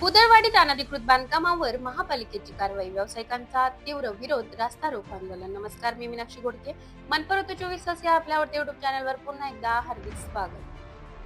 पुदळवाडीत अनधिकृत बांधकामावर महापालिकेची कारवाई. व्यावसायिकांचा तीव्र विरोध रास्ता रोख आंदोलन. नमस्कार मी मीनाक्षी गोडके. मनपर्वत चोवीस तास या आपल्या आवडत्या युट्यूब चॅनलवर पुन्हा एकदा हार्दिक स्वागत.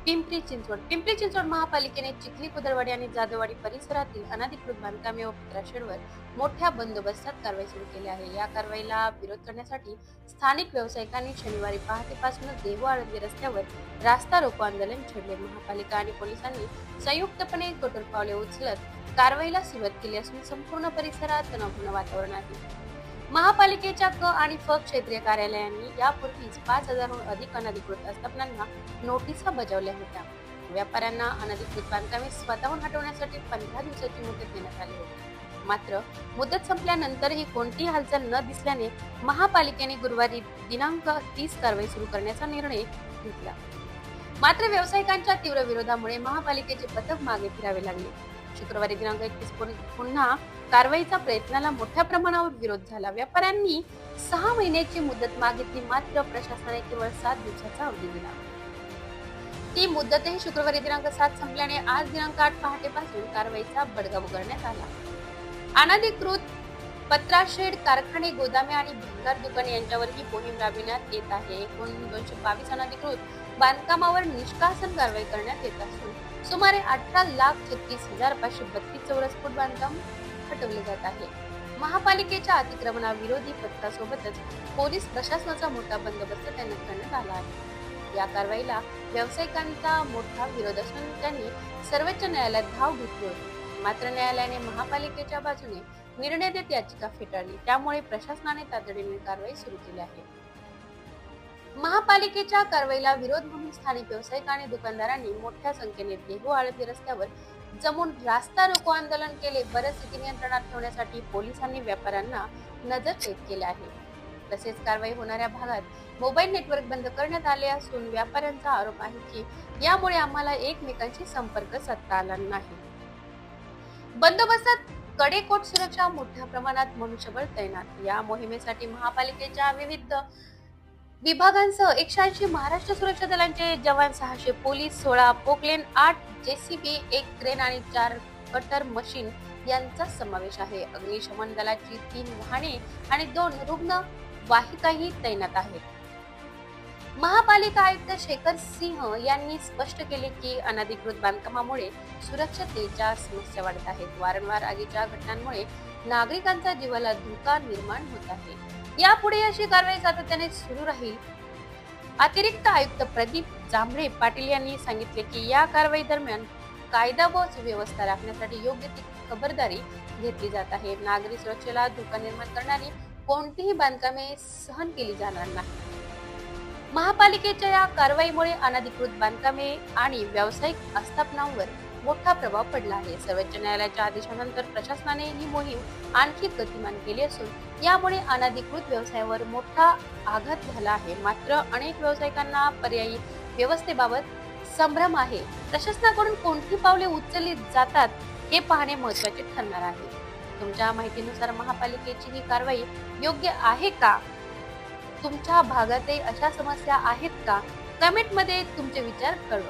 पिंपरी चिंचवड. पिंपरी चिंचवड महापालिकेने चिखली कुदळवाडी आणि जाधववाडी परिसरातील अनधिकृत बांधकामे व पत्राशेडवर मोठ्या बंदोबस्तात कारवाई सुरू केली आहे. या कारवाईला विरोध करण्यासाठी स्थानिक व्यावसायिकांनी शनिवारी पहाटेपासूनच देहू आळंदी रस्त्यावर रास्ता रोको आंदोलन छेडले. महापालिका आणि पोलिसांनी संयुक्तपणे कठोर पावले उचलत कारवाईला सुरुवात केली असून संपूर्ण परिसरात तणावपूर्ण वातावरण आहे. महापालिकेच्या क आणि फ क्षेत्रीय कार्यालयांनी यापूर्वीच पाच हजारहून अधिक अनधिकृत आस्थापनांना नोटिसा बजावल्या होत्या. व्यापाऱ्यांना अनधिकृत बांधकामे स्वतःहून हटवण्यासाठी पंधरा दिवसाची मुदत देण्यात आली होती. मात्र मुदत संपल्यानंतरही कोणतीही हालचाल न दिसल्याने महापालिकेने गुरुवारी दिनांक तीस कारवाई सुरू करण्याचा निर्णय घेतला. मात्र व्यावसायिकांच्या तीव्र विरोधामुळे महापालिकेचे पथक मागे फिरावे लागले. शुक्रवारी दिनांक एकतीस पुन्हा कारवाईचा प्रयत्नाला मोठ्या प्रमाणावर विरोध झाला. व्यापाऱ्यांनी सहा महिन्याची मुदत मागितली मात्र प्रशासनाने केवळ सात दिवसाचा अवधी दिला. ती मुदतही शुक्रवारी दिनांक सात संपल्याने आज दिनांक आठ पहाटेपासून कारवाईचा बडगा उघडण्यात आला. अनधिकृत पत्राशेड कारखाने गोदामे आणि भंगार दुकाने यांच्यावर ही मोहीम राबविण्यात येत आहे. एकूण दोनशे बावीस अनधिकृत बांधकामावर निष्कासन कारवाई करण्यात येत असून सुमारे अठरा लाख छत्तीस हजार पाचशे बत्तीस चौरस फूट बांधकाम हटवले जात आहे. महापालिकेच्या अतिक्रमणाविरोधी पथकासोबतच पोलीस प्रशासनाचा मोठा बंदोबस्त तैनात करण्यात आला आहे. या कारवाईला व्यावसायिकांचा मोठा विरोध असून त्यांनी सर्वोच्च न्यायालयात धाव घेतली होती. मात्र न्यायालयाने महापालिकेच्या बाजूने निर्णय देत याचिका फेटाळली. त्यामुळे प्रशासनाने तातडीने कारवाई सुरू केली आहे. महापालिकेच्या कारवाईला विरोध म्हणून स्थानिक व्यावसायिक आणि दुकानदारांनी मोठ्या संख्येने देहू आळंदी रस्त्यावर जमून रास्ता रोको आंदोलन केले परिस्थिती नियंत्रणात ठेवण्यासाठी पोलिसांनी व्यापाऱ्यांना नजरकैद केले आहे. तसेच कारवाई होणाऱ्या भागात मोबाईल नेटवर्क बंद करण्यात आले असून व्यापाऱ्यांचा आरोप आहे की यामुळे आम्हाला एकमेकांशी संपर्क साधता आला नाही. बंदोबस्तात कडेकोट सुरक्षा मोठ्या प्रमाणात मनुष्यबळ तैनात या मोहिमेसाठी महापालिकेच्या विविध विभागांसह एकशे ऐंशी महाराष्ट्र सुरक्षा दलांचे जवान सहाशे पोलीस सोळा पोकलेन आठ जेसीबी एक क्रेन आणि चार कटर मशीन यांचा समावेश आहे. अग्निशमन दलाची तीन वाहने आणि दोन रुग्ण वाहिकाही तैनात आहेत. महापालिका आयुक्त शेखर सिंह यांनी स्पष्ट केले की अनधिकृत बांधकामामुळे सुरक्षतेच्या समस्या वाढत आहेत. वारंवार आगीच्या घटनांमुळे नागरिकांचा जीवाला धोका निर्माण होत आहे. यापुढे अशी कारवाई सातत्याने सुरू राहील. अतिरिक्त आयुक्त प्रदीप जांभळे पाटील यांनी सांगितले की या कारवाई दरम्यान कायदा व सुव्यवस्था राखण्यासाठी योग्य ती खबरदारी घेतली जात आहे. नागरी सुरक्षेला धोका निर्माण करणारी कोणतीही बांधकामे सहन केली जाणार नाही. महापालिकेच्या या कारवाईमुळे अनधिकृत बांधकामे आणि व्यावसायिक आस्थापनांवर मोठा प्रभाव पडला आहे. सर्वोच्च न्यायालयाच्या आदेशानंतर प्रशासनाने ही मोहीम आणखी गतिमान केली असून यामुळे अनधिकृत व्यवसायावर मोठा आघात झाला आहे. मात्र अनेक व्यावसायिकांना पर्यायी व्यवस्थेबाबत संभ्रम आहे. प्रशासनाकडून कोणती पावले उचलली जातात हे पाहणे महत्त्वाचे ठरणार आहे. तुमच्या माहितीनुसार महापालिकेची ही कारवाई योग्य आहे का? तुमच्या भागातही अशा समस्या आहेत का? कमेंटमध्ये तुमचे विचार कळवा.